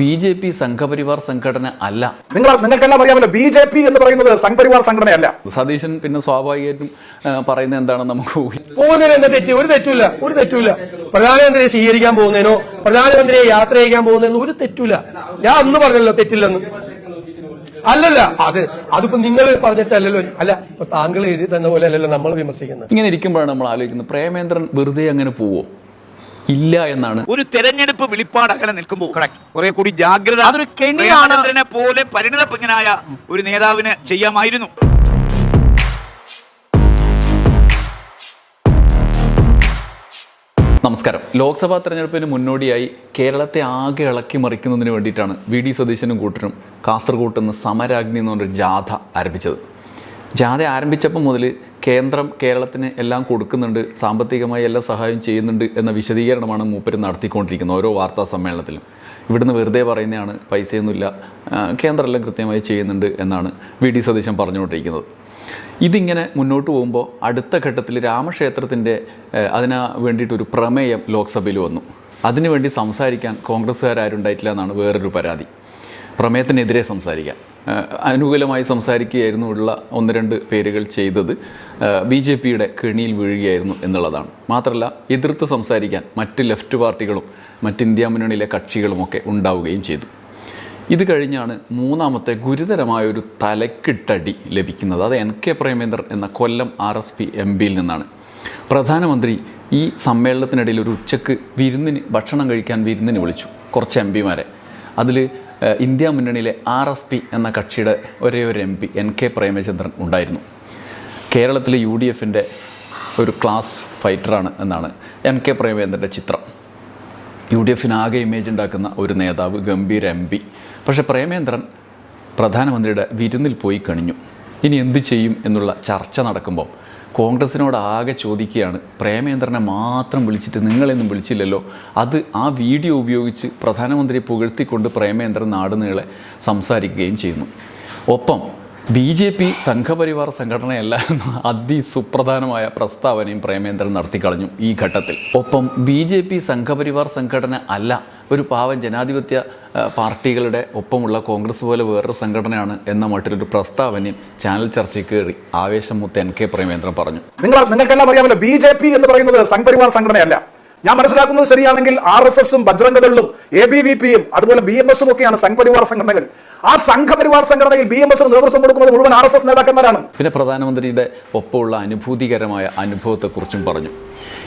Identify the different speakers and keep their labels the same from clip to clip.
Speaker 1: B J P Sangh Parivar സംഘടന അല്ല.
Speaker 2: നിങ്ങൾ നിങ്ങൾക്കെല്ലാം അറിയാമല്ലോ ബി ജെ പി എന്ന് പറയുന്നത് സംഘപരിവാർ സംഘടനയല്ല.
Speaker 1: സതീശൻ പിന്നെ സ്വാഭാവികമായിട്ടും പറയുന്നത് എന്താണ് നമുക്ക്
Speaker 3: തെറ്റ്? ഒരു തെറ്റില്ല ഒരു തെറ്റില്ല പ്രധാനമന്ത്രിയെ സ്വീകരിക്കാൻ പോകുന്നതിനോ പ്രധാനമന്ത്രിയെ യാത്ര ചെയ്യാൻ പോകുന്നതിനോ ഒരു തെറ്റില്ല ഞാൻ അന്ന് പറഞ്ഞല്ലോ തെറ്റില്ലെന്ന്. അല്ലല്ല അത് അതിപ്പോ നിങ്ങൾ പറഞ്ഞിട്ടല്ലല്ലോ. അല്ല ഇപ്പൊ താങ്കൾ എഴുതി തന്ന പോലെ അല്ലല്ലോ നമ്മൾ വിമർശിക്കുന്നത്.
Speaker 1: ഇങ്ങനെ ഇരിക്കുമ്പോഴാണ് നമ്മൾ ആലോചിക്കുന്നത് പ്രേമേന്ദ്രൻ വെറുതെ അങ്ങനെ പോവോ? ഇല്ല എന്നാണ്.
Speaker 4: ഒരു തെരഞ്ഞെടുപ്പ് വെളിപ്പാട് അകലെ നിൽക്കുമ്പോൾ കുറെ കൂടി ജാഗ്രത
Speaker 5: അതൊരു കെണിയാണ്.
Speaker 4: പോലെ പരിണിതപ്പിങ്ങനായ ഒരു നേതാവിന് ചെയ്യാമായിരുന്നു.
Speaker 1: നമസ്കാരം. ലോക്സഭാ തെരഞ്ഞെടുപ്പിന് മുന്നോടിയായി കേരളത്തെ ആകെ ഇളക്കി മറിക്കുന്നതിന് വേണ്ടിയിട്ടാണ് വി ഡി സതീശനും കൂട്ടരും കാസർഗോട്ട് നിന്ന് സമരാഗ്നി എന്ന് പറഞ്ഞൊരു ജാഥ ആരംഭിച്ചത്. ജാഥ ആരംഭിച്ചപ്പോൾ മുതൽ കേന്ദ്രം കേരളത്തിന് എല്ലാം കൊടുക്കുന്നുണ്ട് സാമ്പത്തികമായി എല്ലാം സഹായം ചെയ്യുന്നുണ്ട് എന്ന വിശദീകരണമാണ് മൂപ്പര് നടത്തിക്കൊണ്ടിരിക്കുന്നത് ഓരോ വാർത്താ സമ്മേളനത്തിലും. ഇവിടുന്ന് വെറുതെ പറയുന്നതാണ് പൈസയൊന്നുമില്ല കേന്ദ്രമെല്ലാം കൃത്യമായി ചെയ്യുന്നുണ്ട് എന്നാണ് വി. ഡി. സതീശൻ പറഞ്ഞുകൊണ്ടിരിക്കുന്നത്. ഇതിങ്ങനെ മുന്നോട്ട് പോകുമ്പോൾ അടുത്ത ഘട്ടത്തിൽ രാമക്ഷേത്രത്തിന്റെ അതിന് വേണ്ടിയിട്ടൊരു പ്രമേയം ലോക്സഭയിൽ വന്നു. അതിനുവേണ്ടി സംസാരിക്കാൻ കോൺഗ്രസ്സുകാരുണ്ടായിട്ടില്ല എന്നാണ് വേറൊരു പരാതി. പ്രമേയത്തിനെതിരെ സംസാരിക്കാൻ അനുകൂലമായി സംസാരിക്കുകയായിരുന്നു ഉള്ള ഒന്ന് രണ്ട് പേരുകൾ ചെയ്തത്. ബി ജെ പിയുടെ കെണിയിൽ വീഴുകയായിരുന്നു എന്നുള്ളതാണ്. മാത്രമല്ല എതിർത്ത് സംസാരിക്കാൻ മറ്റ് ലെഫ്റ്റ് പാർട്ടികളും മറ്റ് ഇന്ത്യ മുന്നണിയിലെ കക്ഷികളുമൊക്കെ ഉണ്ടാവുകയും ചെയ്തു. ഇത് കഴിഞ്ഞാണ് മൂന്നാമത്തെ ഗുരുതരമായ ഒരു തലക്കിട്ടടി ലഭിക്കുന്നത്. അത് എൻ കെ പ്രേമേന്ദ്രൻ എന്ന Kollam R S P M പിയിൽ നിന്നാണ്. പ്രധാനമന്ത്രി ഈ സമ്മേളനത്തിനിടയിൽ ഒരു ഉച്ചയ്ക്ക് വിരുന്നിന് ഭക്ഷണം കഴിക്കാൻ വിരുന്നിന് വിളിച്ചു. കുറച്ച് എം പിമാരെ. അതിൽ ഇന്ത്യ മുന്നണിയിലെ ആർ എസ് പി എന്ന കക്ഷിയുടെ ഒരേ ഒരു M P N K Premachandran ഉണ്ടായിരുന്നു. കേരളത്തിലെ യു ഡി എഫിന്റെ ഒരു ക്ലാസ് ഫൈറ്ററാണ് എന്നാണ് എൻ കെ പ്രേമചന്ദ്രന്റെ ചിത്രം. യു ഡി എഫിന് ആകെ ഇമേജ് ഉണ്ടാക്കുന്ന ഒരു നേതാവ് ഗംഭീര എം പി. പക്ഷേ പ്രേമേന്ദ്രൻ പ്രധാനമന്ത്രിയുടെ വിരുന്നിൽ പോയി കണിഞ്ഞു. ഇനി എന്ത് ചെയ്യും എന്നുള്ള ചർച്ച നടക്കുമ്പോൾ കോൺഗ്രസിനോട് ആകെ ചോദിക്കുകയാണ് പ്രേമേന്ദ്രനെ മാത്രം വിളിച്ചിട്ട് നിങ്ങളെന്നും വിളിച്ചില്ലല്ലോ. അത് ആ വീഡിയോ ഉപയോഗിച്ച് പ്രധാനമന്ത്രിയെ പുകഴ്ത്തിക്കൊണ്ട് പ്രേമേന്ദ്രൻ നാടുനീളെ സംസാരിക്കുകയും ചെയ്യുന്നു. ഒപ്പം ബി ജെ പി സംഘപരിവാർ സംഘടനയല്ല എന്ന അതിസുപ്രധാനമായ പ്രസ്താവനയും പ്രേമേന്ദ്രൻ നടത്തിക്കളഞ്ഞു ഈ ഘട്ടത്തിൽ. ഒപ്പം ബി ജെ പി സംഘപരിവാർ സംഘടന അല്ല ഒരു പാവം ജനാധിപത്യ പാർട്ടികളുടെ ഒപ്പമുള്ള കോൺഗ്രസ് പോലെ വേറൊരു സംഘടനയാണ് എന്ന മട്ടിലൊരു പ്രസ്താവനയും ചാനൽ ചർച്ചയ്ക്ക് കയറി ആവേശം മുത്ത് എൻ കെ പ്രേമേന്ദ്രൻ പറഞ്ഞു.
Speaker 2: നിങ്ങൾ നിങ്ങൾക്കെല്ലാം അറിയാമല്ലോ ബി ജെ പി എന്ന് പറയുന്നത് സംഘപരിവാർ സംഘടനയല്ല. ഞാൻ മനസ്സിലാക്കുന്നത് ശരിയാണെങ്കിൽ ആർ എസ് എസും ബജ്രംഗദളും എ ബി വി പിയും അതുപോലെ ബി എം എസും ഒക്കെയാണ് സംഘപരിവാർ സംഘടനകൾ. ആ സംഘപരിവാർ സംഘടനയിൽ ബി എം എസിന് നേതൃത്വം കൊടുക്കുന്നത് മുഴുവൻ ആർ എസ് എസ് നേതാക്കന്മാരാണ്.
Speaker 1: പിന്നെ പ്രധാനമന്ത്രിയുടെ ഒപ്പമുള്ള അനുഭൂതികരമായ അനുഭവത്തെക്കുറിച്ചും പറഞ്ഞു.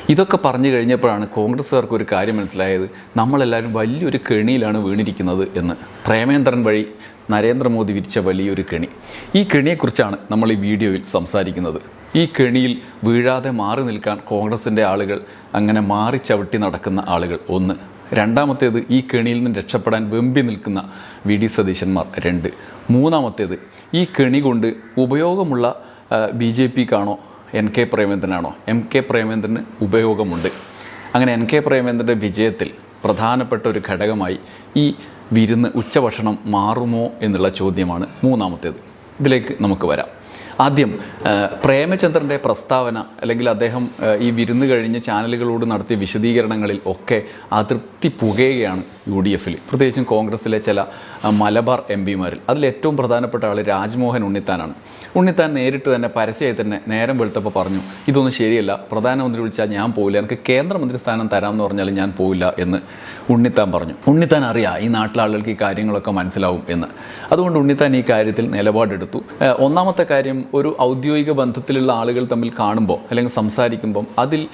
Speaker 1: ഇതൊക്കെ പറഞ്ഞു കഴിഞ്ഞപ്പോഴാണ് കോൺഗ്രസ്സുകാർക്ക് ഒരു കാര്യം മനസ്സിലായത്. നമ്മളെല്ലാവരും വലിയൊരു കെണിയിലാണ് വീണിരിക്കുന്നത് എന്ന്. പ്രേമേന്ദ്രൻ വഴി നരേന്ദ്രമോദി വിരിച്ച വലിയൊരു കെണി. ഈ കെണിയെക്കുറിച്ചാണ് നമ്മൾ ഈ വീഡിയോയിൽ സംസാരിക്കുന്നത്. ഈ കെണിയിൽ വീഴാതെ മാറി നിൽക്കാൻ കോൺഗ്രസിന്റെ ആളുകൾ അങ്ങനെ മാറി ചവിട്ടി നടക്കുന്ന ആളുകൾ ഒന്ന്. രണ്ടാമത്തേത് ഈ കെണിയിൽ നിന്ന് രക്ഷപ്പെടാൻ വെമ്പി നിൽക്കുന്ന വി ഡി സതീശന്മാർ രണ്ട്. മൂന്നാമത്തേത് ഈ കെണി കൊണ്ട് ഉപയോഗമുള്ള ബി ജെ പിക്കാണോ എൻ കെ പ്രേമേന്ദ്രനാണോ? എം കെ പ്രേമേന്ദ്രന് ഉപയോഗമുണ്ട്. അങ്ങനെ എൻ കെ പ്രേമേന്ദ്രന്റെ വിജയത്തിൽ പ്രധാനപ്പെട്ട ഒരു ഘടകമായി ഈ വിരുന്ന് ഉച്ചഭക്ഷണം മാറുമോ എന്നുള്ള ചോദ്യമാണ് മൂന്നാമത്തേത്. ഇതിലേക്ക് നമുക്ക് വരാം. ആദ്യം പ്രേമചന്ദ്രന്റെ പ്രസ്താവന അല്ലെങ്കിൽ അദ്ദേഹം ഈ വിരുന്ന് കഴിഞ്ഞ് ചാനലുകളോട് നടത്തിയ വിശദീകരണങ്ങളിൽ ഒക്കെ അതൃപ്തി പുകയുകയാണ് യു ഡി എഫിൽ പ്രത്യേകിച്ചും കോൺഗ്രസിലെ ചില മലബാർ എം പിമാരിൽ. അതിലേറ്റവും പ്രധാനപ്പെട്ട ആൾ രാജ്മോഹൻ ഉണ്ണിത്താനാണ്. ഉണ്ണിത്താൻ നേരിട്ട് തന്നെ പരസ്യമായി തന്നെ നേരം വെളുത്തപ്പോൾ പറഞ്ഞു ഇതൊന്നും ശരിയല്ല. പ്രധാനമന്ത്രി വിളിച്ചാൽ ഞാൻ പോവില്ല. എനിക്ക് കേന്ദ്രമന്ത്രി സ്ഥാനം തരാമെന്ന് പറഞ്ഞാൽ ഞാൻ പോവില്ല എന്ന് ഉണ്ണിത്താൻ പറഞ്ഞു. ഉണ്ണിത്താൻ അറിയാം ഈ നാട്ടിലെ ആളുകൾക്ക് ഈ കാര്യങ്ങളൊക്കെ മനസ്സിലാവും എന്ന്. അതുകൊണ്ട് ഉണ്ണിത്താൻ ഈ കാര്യത്തിൽ നിലപാടെടുത്തു. ഒന്നാമത്തെ കാര്യം ഒരു ഔദ്യോഗിക ബന്ധത്തിലുള്ള ആളുകൾ തമ്മിൽ കാണുമ്പോൾ അല്ലെങ്കിൽ സംസാരിക്കുമ്പം അതിൽ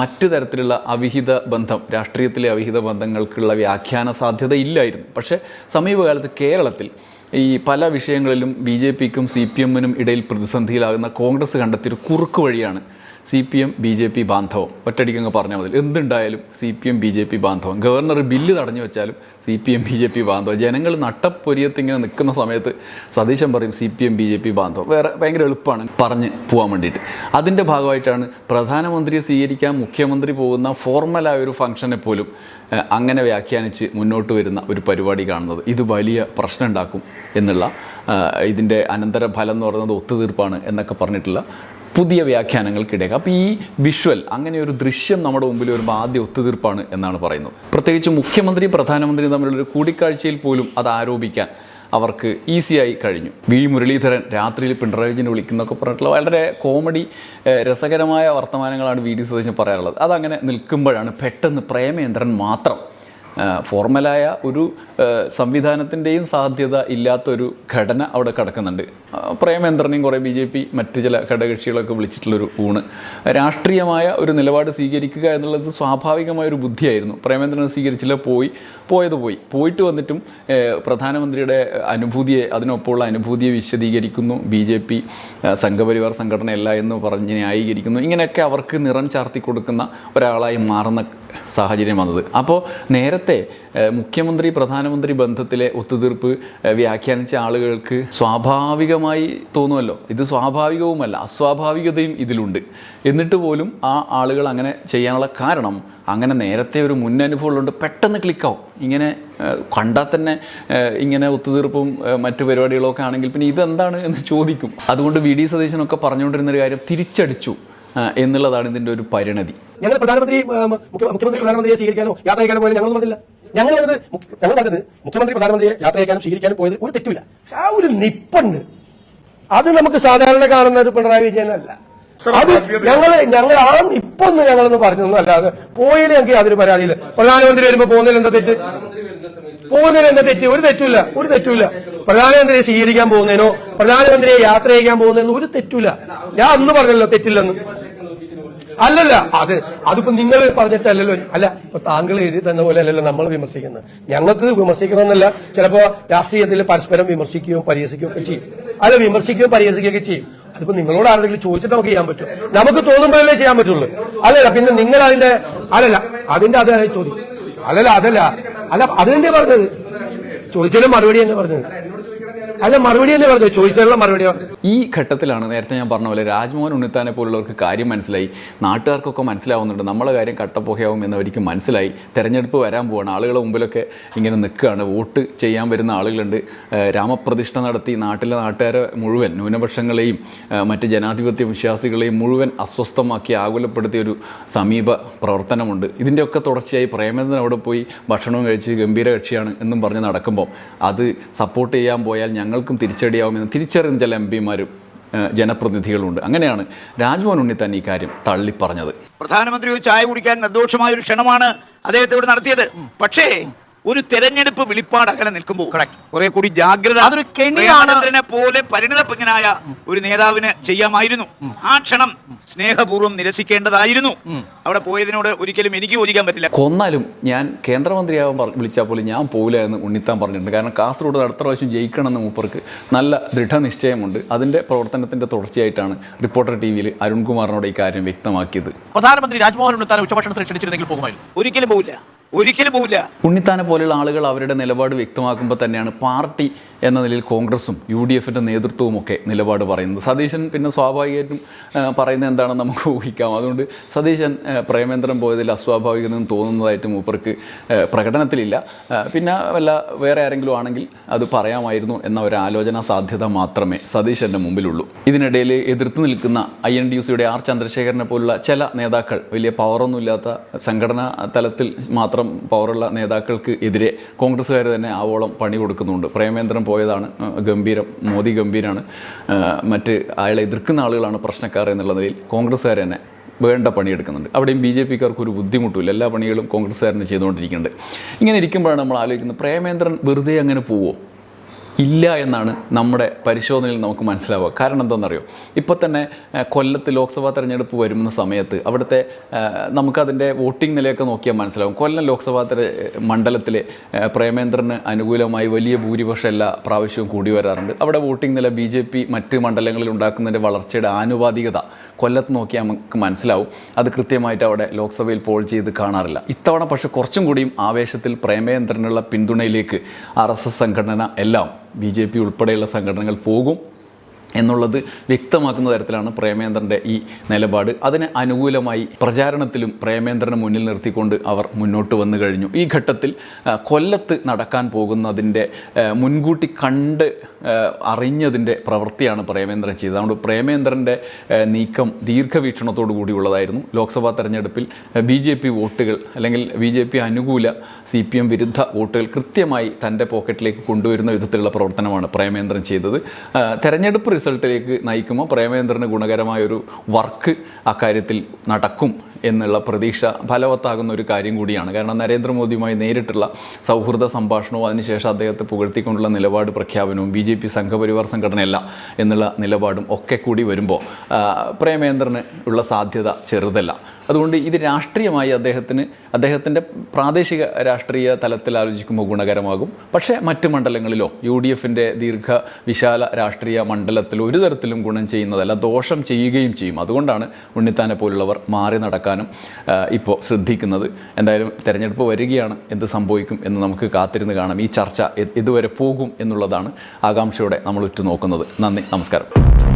Speaker 1: മറ്റു തരത്തിലുള്ള അവിഹിത ബന്ധം രാഷ്ട്രീയത്തിലെ അവിഹിത ബന്ധങ്ങൾക്കുള്ള വ്യാഖ്യാന സാധ്യതയില്ലായിരുന്നു. പക്ഷേ സമീപകാലത്ത് കേരളത്തിൽ ഈ പല വിഷയങ്ങളിലും ബി ജെ പിക്കും സി പി എമ്മിനും ഇടയിൽ പ്രതിസന്ധിയിലാകുന്ന കോൺഗ്രസ് കണ്ടെത്തിയൊരു കുറുക്ക് വഴിയാണ് C P M B J P ബാന്ധവം. ഒറ്റയടിക്കങ്ങ് പറഞ്ഞാൽ മതി. എന്തുണ്ടായാലും C P M B J P ബാന്ധവം. Governor bill തടഞ്ഞു വെച്ചാലും C P M B J P ബാന്ധവം. ജനങ്ങൾ നട്ടപ്പൊരിയത്തിങ്ങനെ നിൽക്കുന്ന സമയത്ത് സതീശൻ പറയും C P M B J P ബാന്ധവം. വേറെ ഭയങ്കര എളുപ്പമാണ് പറഞ്ഞ് പോകാൻ വേണ്ടിയിട്ട്. അതിന്റെ ഭാഗമായിട്ടാണ് പ്രധാനമന്ത്രിയെ സ്വീകരിക്കാൻ മുഖ്യമന്ത്രി പോകുന്ന ഫോർമലായ ഒരു ഫംഗ്ഷനെ പോലും അങ്ങനെ വ്യാഖ്യാനിച്ച് മുന്നോട്ട് വരുന്ന ഒരു പരിപാടി കാണുന്നത്. ഇത് വലിയ പ്രശ്നം ഉണ്ടാക്കും എന്നുള്ള ഇതിന്റെ അനന്തര ഫലം എന്ന് പറയുന്നത് ഒത്തുതീർപ്പാണ് എന്നൊക്കെ പറഞ്ഞിട്ടുള്ള പുതിയ വ്യാഖ്യാനങ്ങൾക്കിടയിൽ. അപ്പോൾ ഈ വിഷ്വൽ അങ്ങനെ ഒരു ദൃശ്യം നമ്മുടെ മുമ്പിൽ വരുമ്പോൾ ആദ്യ ഒത്തുതീർപ്പാണ് എന്നാണ് പറയുന്നത്. പ്രത്യേകിച്ച് മുഖ്യമന്ത്രി പ്രധാനമന്ത്രി തമ്മിലുള്ള കൂടിക്കാഴ്ചയിൽ പോലും അത് ആരോപിക്കാൻ അവർക്ക് ഈസിയായി കഴിഞ്ഞു. വി. മുരളീധരൻ രാത്രിയിൽ പിണറായി വിജയനെ വിളിക്കുന്നൊക്കെ പറഞ്ഞിട്ടുള്ള വളരെ കോമഡി രസകരമായ വർത്തമാനങ്ങളാണ് വി. ഡി. സതീശൻ പറയാറുള്ളത്. അതങ്ങനെ നിൽക്കുമ്പോഴാണ് പെട്ടെന്ന് പ്രേമേന്ദ്രൻ മാത്രം ഫോർമലായ ഒരു സംവിധാനത്തിന്റെയും സാധ്യത ഇല്ലാത്തൊരു ഘടന അവിടെ കിടക്കുന്നുണ്ട്. പ്രേമേന്ദ്രനെയും കുറേ ബി ജെ പി മറ്റ് ചില ഘടകകക്ഷികളൊക്കെ വിളിച്ചിട്ടുള്ളൊരു ഊണ്. രാഷ്ട്രീയമായ ഒരു നിലപാട് സ്വീകരിക്കുക എന്നുള്ളത് സ്വാഭാവികമായ ഒരു ബുദ്ധിയായിരുന്നു. പ്രേമേന്ദ്രൻ സ്വീകരിച്ചില്ല പോയി. പോയത് പോയി. പോയിട്ട് വന്നിട്ടും പ്രധാനമന്ത്രിയുടെ അനുഭൂതിയെ അതിനൊപ്പമുള്ള അനുഭൂതിയെ വിശദീകരിക്കുന്നു. ബി ജെ പി സംഘപരിവാർ സംഘടനയല്ല എന്ന് പറഞ്ഞ് ന്യായീകരിക്കുന്നു. ഇങ്ങനെയൊക്കെ അവർക്ക് നിറം ചാർത്തി കൊടുക്കുന്ന ഒരാളായി മാറുന്ന സാഹചര്യം വന്നത്. അപ്പോൾ നേരത്തെ മുഖ്യമന്ത്രി പ്രധാനമന്ത്രി ബന്ധത്തിലെ ഒത്തുതീർപ്പ് വ്യാഖ്യാനിച്ച ആളുകൾക്ക് സ്വാഭാവികമായി തോന്നുമല്ലോ. ഇത് സ്വാഭാവികവുമല്ല അസ്വാഭാവികതയും ഇതിലുണ്ട്. എന്നിട്ട് പോലും ആ ആളുകൾ അങ്ങനെ ചെയ്യാനുള്ള കാരണം അങ്ങനെ നേരത്തെ ഒരു മുൻ അനുഭവം ഉള്ളതുകൊണ്ട് പെട്ടെന്ന് ക്ലിക്കാവും ഇങ്ങനെ കണ്ടാൽ തന്നെ ഇങ്ങനെ ഒത്തുതീർപ്പും മറ്റു പരിപാടികളൊക്കെ ആണെങ്കിൽ പിന്നെ ഇതെന്താണ് എന്ന് ചോദിക്കും. അതുകൊണ്ട് വി. ഡി. സതീശനൊക്കെ പറഞ്ഞുകൊണ്ടിരുന്നൊരു കാര്യം തിരിച്ചടിച്ചു. എന്നുള്ളതാണ് ഇതിന്റെ ഒരു പരിണതി.
Speaker 3: ഞങ്ങൾ പ്രധാനമന്ത്രി മുഖ്യമന്ത്രി പ്രധാനമന്ത്രിയെ സ്വീകരിക്കാനോ യാത്ര അയക്കാനോ പോയത് ഞങ്ങൾ വന്നില്ല ഞങ്ങൾ പറഞ്ഞത് ഞങ്ങൾ പറഞ്ഞത് മുഖ്യമന്ത്രി പ്രധാനമന്ത്രിയെ യാത്ര അയക്കാനും സ്വീകരിക്കാനും പോയത് ഒരു തെറ്റില്ല പക്ഷെ ആ ഒരു നിപ്പുണ്ട്. അത് നമുക്ക് സാധാരണ കാണുന്ന ഒരു പിണറായി വിജയനല്ല. അത് ഞങ്ങൾ ഞങ്ങൾ ആ നിപ്പൊന്ന് ഞങ്ങളൊന്ന് പറഞ്ഞൊന്നും അല്ലാതെ പോയില്ലെങ്കിൽ യാതൊരു പരാതിയില്ല. പ്രധാനമന്ത്രി വരുമ്പോ പോകുന്നതിൽ എന്താ തെറ്റ്? പോകുന്നതിൽ എന്താ തെറ്റ്? ഒരു തെറ്റില്ല ഒരു തെറ്റില്ല പ്രധാനമന്ത്രിയെ സ്വീകരിക്കാൻ പോകുന്നതിനോ പ്രധാനമന്ത്രിയെ യാത്ര ചെയ്യാൻ പോകുന്നതിനോ ഒരു തെറ്റില്ല ഞാൻ അന്ന് പറഞ്ഞല്ലോ തെറ്റില്ലെന്ന്. അല്ലല്ല അത് അതിപ്പോ നിങ്ങൾ പറഞ്ഞിട്ടല്ലല്ലോ. അല്ല ഇപ്പൊ താങ്കൾ എഴുതി തന്ന പോലെ അല്ലല്ലോ നമ്മൾ വിമർശിക്കുന്നത്. ഞങ്ങൾക്ക് വിമർശിക്കണമെന്നല്ല ചിലപ്പോ രാഷ്ട്രീയത്തിൽ പരസ്പരം വിമർശിക്കുകയും പരിഹസിക്കുകയും ഒക്കെ ചെയ്യും. അല്ല വിമർശിക്കുകയും പരിഹസിക്കുകയൊക്കെ ചെയ്യും. അതിപ്പോ നിങ്ങളോട് ആരെങ്കിലും ചോദിച്ചിട്ട് നമുക്ക് ചെയ്യാൻ പറ്റും. നമുക്ക് തോന്നുമ്പോഴല്ലേ ചെയ്യാൻ പറ്റുള്ളൂ. അല്ലല്ല പിന്നെ നിങ്ങൾ അതിന്റെ അല്ലല്ല അതിന്റെ അത് ചോദ്യം. അല്ലല്ല അതല്ല. അല്ല അത് തന്നെ പറഞ്ഞത്? ചോദിച്ചാലും മറുപടി തന്നെ പറഞ്ഞത്? അല്ല മറുപടി അല്ലേ പറഞ്ഞു ചോദിച്ചാലുള്ള മറുപടി
Speaker 1: ഈ ഘട്ടത്തിലാണ് നേരത്തെ ഞാൻ പറഞ്ഞ പോലെ രാജ്മോഹൻ ഉണ്ണിത്താനെ പോലുള്ളവർക്ക് കാര്യം മനസ്സിലായി. നാട്ടുകാർക്കൊക്കെ മനസ്സിലാവുന്നുണ്ട്. നമ്മളെ കാര്യം കട്ടപ്പുകയാവും എന്നവർക്ക് മനസ്സിലായി. തെരഞ്ഞെടുപ്പ് വരാൻ പോവാണ്. ആളുകളുടെ മുമ്പിലൊക്കെ ഇങ്ങനെ നിൽക്കുകയാണ്. വോട്ട് ചെയ്യാൻ വരുന്ന ആളുകളുണ്ട്. രാമപ്രതിഷ്ഠ നടത്തി നാട്ടിലെ നാട്ടുകാരെ മുഴുവൻ ന്യൂനപക്ഷങ്ങളെയും മറ്റ് ജനാധിപത്യ വിശ്വാസികളെയും മുഴുവൻ അസ്വസ്ഥമാക്കി ആകുലപ്പെടുത്തിയ ഒരു സമീപ പ്രവർത്തനമുണ്ട്. ഇതിന്റെയൊക്കെ തുടർച്ചയായി പ്രേമേന്ദ്രൻ അവിടെ പോയി ഭക്ഷണവും കഴിച്ച് ഗംഭീര കക്ഷിയാണ് എന്നും പറഞ്ഞ് നടക്കുമ്പോൾ അത് സപ്പോർട്ട് ചെയ്യാൻ പോയാൽ ഞങ്ങൾക്കും തിരിച്ചടിയാവുമെന്ന് തിരിച്ചറിയുന്ന ചില എം പിമാരും ജനപ്രതിനിധികളുണ്ട് അങ്ങനെയാണ് രാജ്മോഹൻ തന്നെ ഈ കാര്യം തള്ളിപ്പറഞ്ഞത്.
Speaker 4: പ്രധാനമന്ത്രി ചായ കുടിക്കാൻ നിർദോഷമായ ഒരു ക്ഷണമാണ് അദ്ദേഹത്തെ നടത്തിയത്. പക്ഷേ ഒരു തെരഞ്ഞെടുപ്പ് വെളിപ്പാട് അകലെ നിൽക്കുമ്പോൾ കുറെ കൂടി ജാഗ്രത
Speaker 5: അതൊരു കെണിയാണ്.
Speaker 4: പോലെ പരിണതപ്പങ്ങനായ ഒരു നേതാവിന് ചെയ്യാമായിരുന്നു. ആ ക്ഷണം സ്നേഹപൂർവം നിരസിക്കേണ്ടതായിരുന്നു. അവിടെ പോയതിനോട് ഒരിക്കലും എനിക്ക് യോജിക്കാൻ പറ്റില്ല.
Speaker 1: കൊന്നാലും ഞാൻ കേന്ദ്രമന്ത്രിയാവാൻ പറ വിളിച്ചാൽ പോലും ഞാൻ പോകില്ല എന്ന് ഉണ്ണിത്താൻ പറഞ്ഞിട്ടുണ്ട്. കാരണം കാസർഗോഡ് അടുത്ത പ്രാവശ്യം ജയിക്കണമെന്ന് മൂപ്പർക്ക് നല്ല ദൃഢനിശ്ചയമുണ്ട്. അതിന്റെ പ്രവർത്തനത്തിന്റെ തുടർച്ചയായിട്ടാണ് റിപ്പോർട്ടർ ടി വിയിൽ അരുൺകുമാറിനോട് ഈ കാര്യം വ്യക്തമാക്കിയത്.
Speaker 5: പ്രധാനമന്ത്രി രാജ്മോഹൻ ഉണ്ണിത്താൻ ഉച്ചഭക്ഷണത്തിന് ക്ഷണിച്ചിരുന്നെങ്കിൽ പോകുമായിരുന്നു.
Speaker 4: ഒരിക്കലും പോവില്ല. ഒരിക്കലും പോവില്ല.
Speaker 1: ഉണ്ണിത്താനെ പോലെയുള്ള ആളുകൾ അവരുടെ നിലപാട് വ്യക്തമാക്കുമ്പോൾ തന്നെയാണ് പാർട്ടി എന്ന നിലയിൽ കോൺഗ്രസും യു ഡി എഫിന്റെ നേതൃത്വവും ഒക്കെ നിലപാട് പറയുന്നത്. സതീശൻ പിന്നെ സ്വാഭാവികമായിട്ടും പറയുന്നത് എന്താണെന്ന് നമുക്ക് ഊഹിക്കാം. അതുകൊണ്ട് സതീശൻ പ്രേമേന്ദ്രൻ പോയതിൽ അസ്വാഭാവികമെന്ന് തോന്നുന്നതായിട്ട് മൂപ്പർക്ക് പ്രകടനത്തിലില്ല. പിന്നെ വല്ല വേറെ ആരെങ്കിലും ആണെങ്കിൽ അത് പറയാമായിരുന്നു എന്ന ഒരു ആലോചന സാധ്യത മാത്രമേ സതീശന്റെ മുമ്പിലുള്ളൂ. ഇതിനിടയിൽ എതിർത്ത് നിൽക്കുന്ന ഐ എൻ ഡി യു സിയുടെ ആർ ചന്ദ്രശേഖരനെ പോലുള്ള ചില നേതാക്കൾ വലിയ പവറൊന്നുമില്ലാത്ത സംഘടനാ തലത്തിൽ മാത്രം പവറുള്ള നേതാക്കൾക്ക് എതിരെ കോൺഗ്രസ്സുകാർ തന്നെ ആവോളം പണി കൊടുക്കുന്നുണ്ട് പ്രേമേന്ദ്രൻ പോയതാണ്. ഗംഭീരം മോദി ഗംഭീരാണ്. മറ്റ് അയാളെ എതിർക്കുന്ന ആളുകളാണ് പ്രശ്നക്കാർ എന്നുള്ള നിലയിൽ കോൺഗ്രസ്സുകാർ തന്നെ വേണ്ട പണിയെടുക്കുന്നുണ്ട്. അവിടെയും ബി ജെ പിക്കാർക്ക് ഒരു ബുദ്ധിമുട്ടില്ല എല്ലാ പണികളും കോൺഗ്രസ്സുകാരന് ചെയ്തുകൊണ്ടിരിക്കുന്നുണ്ട്. ഇങ്ങനെ ഇരിക്കുമ്പോഴാണ് നമ്മൾ ആലോചിക്കുന്നത് പ്രേമേന്ദ്രൻ വെറുതെ അങ്ങനെ പോവോ? ഇല്ല എന്നാണ് നമ്മുടെ പരിശോധനയിൽ നമുക്ക് മനസ്സിലാവുക. കാരണം എന്താണെന്നറിയോ? ഇപ്പോൾ തന്നെ കൊല്ലത്ത് ലോക്സഭാ തെരഞ്ഞെടുപ്പ് വരുന്ന സമയത്ത് അവിടുത്തെ നമുക്കതിന്റെ വോട്ടിംഗ് നിലയൊക്കെ നോക്കിയാൽ മനസ്സിലാവും. കൊല്ലം ലോക്സഭാ തെര മണ്ഡലത്തിലെ പ്രേമേന്ദ്രന് അനുകൂലമായി വലിയ ഭൂരിപക്ഷം എല്ലാ പ്രാവശ്യവും കൂടി വരാറുണ്ട്. അവിടെ വോട്ടിംഗ് നില ബി മറ്റ് മണ്ഡലങ്ങളിൽ ഉണ്ടാക്കുന്നതിന്റെ വളർച്ചയുടെ ആനുപാതികത കൊല്ലത്ത് നോക്കിയാൽ നമുക്ക് മനസ്സിലാവും. അത് കൃത്യമായിട്ട് അവിടെ ലോക്സഭയിൽ പോൾ ചെയ്ത് കാണാറില്ല. ഇത്തവണ പക്ഷേ കുറച്ചും കൂടിയും ആവേശത്തിൽ പ്രേമേന്ദ്രനുള്ള പിന്തുണയിലേക്ക് ആർ എസ് എസ് സംഘടന എല്ലാം ബി ജെ പി ഉൾപ്പെടെയുള്ള സംഘടനകൾ പോകും എന്നുള്ളത് വ്യക്തമാക്കുന്ന തരത്തിലാണ് പ്രേമേന്ദ്രന്റെ ഈ നിലപാട്. അതിന് അനുകൂലമായി പ്രചാരണത്തിലും പ്രേമേന്ദ്രനെ മുന്നിൽ നിർത്തിക്കൊണ്ട് അവർ മുന്നോട്ട് വന്നു കഴിഞ്ഞു. ഈ ഘട്ടത്തിൽ കൊല്ലത്ത് നടക്കാൻ പോകുന്നതിന്റെ മുൻകൂട്ടി കണ്ട് അറിഞ്ഞതിന്റെ പ്രവൃത്തിയാണ് പ്രേമേന്ദ്രൻ ചെയ്തത്. അതുകൊണ്ട് പ്രേമേന്ദ്രന്റെ നീക്കം ദീർഘവീക്ഷണത്തോടു കൂടിയുള്ളതായിരുന്നു. ലോക്സഭാ തെരഞ്ഞെടുപ്പിൽ ബി ജെ പി വോട്ടുകൾ അല്ലെങ്കിൽ ബി ജെ പി അനുകൂല സി പി എം വിരുദ്ധ വോട്ടുകൾ കൃത്യമായി തന്റെ പോക്കറ്റിലേക്ക് കൊണ്ടുവരുന്ന വിധത്തിലുള്ള പ്രവർത്തനമാണ് പ്രേമേന്ദ്രൻ ചെയ്തത്. തെരഞ്ഞെടുപ്പ് റിസൾട്ടിലേക്ക് നയിക്കുമ്പോൾ പ്രേമേന്ദ്രന് ഗുണകരമായ ഒരു വർക്ക് അക്കാര്യത്തിൽ നടക്കും. എന്നുള്ള പ്രതീക്ഷ ഫലവത്താകുന്ന ഒരു കാര്യം കൂടിയാണ്. കാരണം നരേന്ദ്രമോദിയുമായി നേരിട്ടുള്ള സൗഹൃദ സംഭാഷണവും അതിനുശേഷം അദ്ദേഹത്തെ പുകഴ്ത്തിക്കൊണ്ടുള്ള നിലപാട് പ്രഖ്യാപനവും ബി ജെ പി സംഘപരിവാർ സംഘടനയല്ല എന്നുള്ള നിലപാടും ഒക്കെ കൂടി വരുമ്പോൾ പ്രേമേന്ദ്രന് ഉള്ള സാധ്യത ചെറുതല്ല. അതുകൊണ്ട് ഇത് രാഷ്ട്രീയമായി അദ്ദേഹത്തിന് അദ്ദേഹത്തിന്റെ പ്രാദേശിക രാഷ്ട്രീയ തലത്തിൽ ആലോചിക്കുമ്പോൾ ഗുണകരമാകും. പക്ഷേ മറ്റ് മണ്ഡലങ്ങളിലോ യു ഡി എഫിന്റെ ദീർഘ വിശാല രാഷ്ട്രീയ മണ്ഡലത്തിൽ ഒരു തരത്തിലും ഗുണം ചെയ്യുന്നതല്ല ദോഷം ചെയ്യുകയും ചെയ്യും. അതുകൊണ്ടാണ് ഉണ്ണിത്താനെ പോലുള്ളവർ മാറി നടക്കാനും ഇപ്പോൾ ശ്രദ്ധിക്കുന്നത്. എന്തായാലും തിരഞ്ഞെടുപ്പ് വരികയാണ് എന്ത് സംഭവിക്കും എന്ന് നമുക്ക് കാത്തിരുന്ന് കാണാം. ഈ ചർച്ച ഇതുവരെ പോകും എന്നുള്ളതാണ് ആകാംക്ഷയോടെ നമ്മൾ ഉറ്റുനോക്കുന്നത്. നന്ദി നമസ്കാരം.